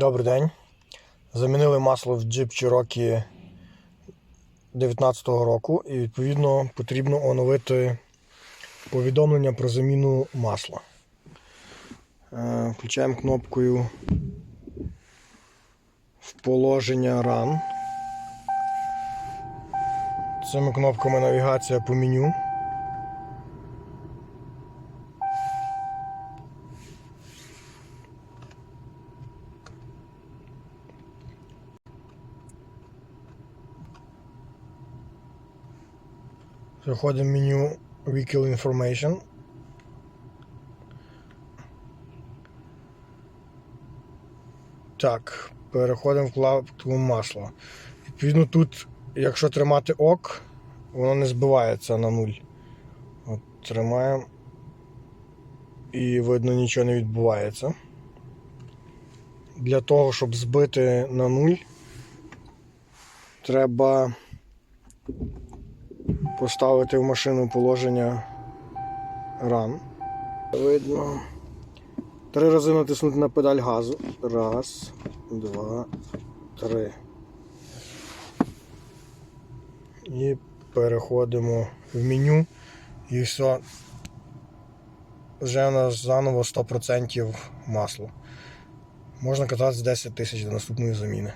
Добрий день. Замінили масло в Jeep Cherokee 2019 року і відповідно потрібно оновити повідомлення про заміну масла. Е, Включаємо кнопкою в положення Run. Цими кнопками навігація по меню. Заходимо в меню Vehicle Information. Так, переходимо в вкладку масло. Відповідно, тут, якщо тримати ок, воно не збивається на нуль. От, тримаємо. І видно, нічого не відбувається. Для того, щоб збити на нуль, треба поставити в машину положення ран. Видно. Три рази натиснути на педаль газу. Раз, два, три. І переходимо в меню. І все. Вже у нас заново 100% масло. Можна кататися 10 тисяч до наступної заміни.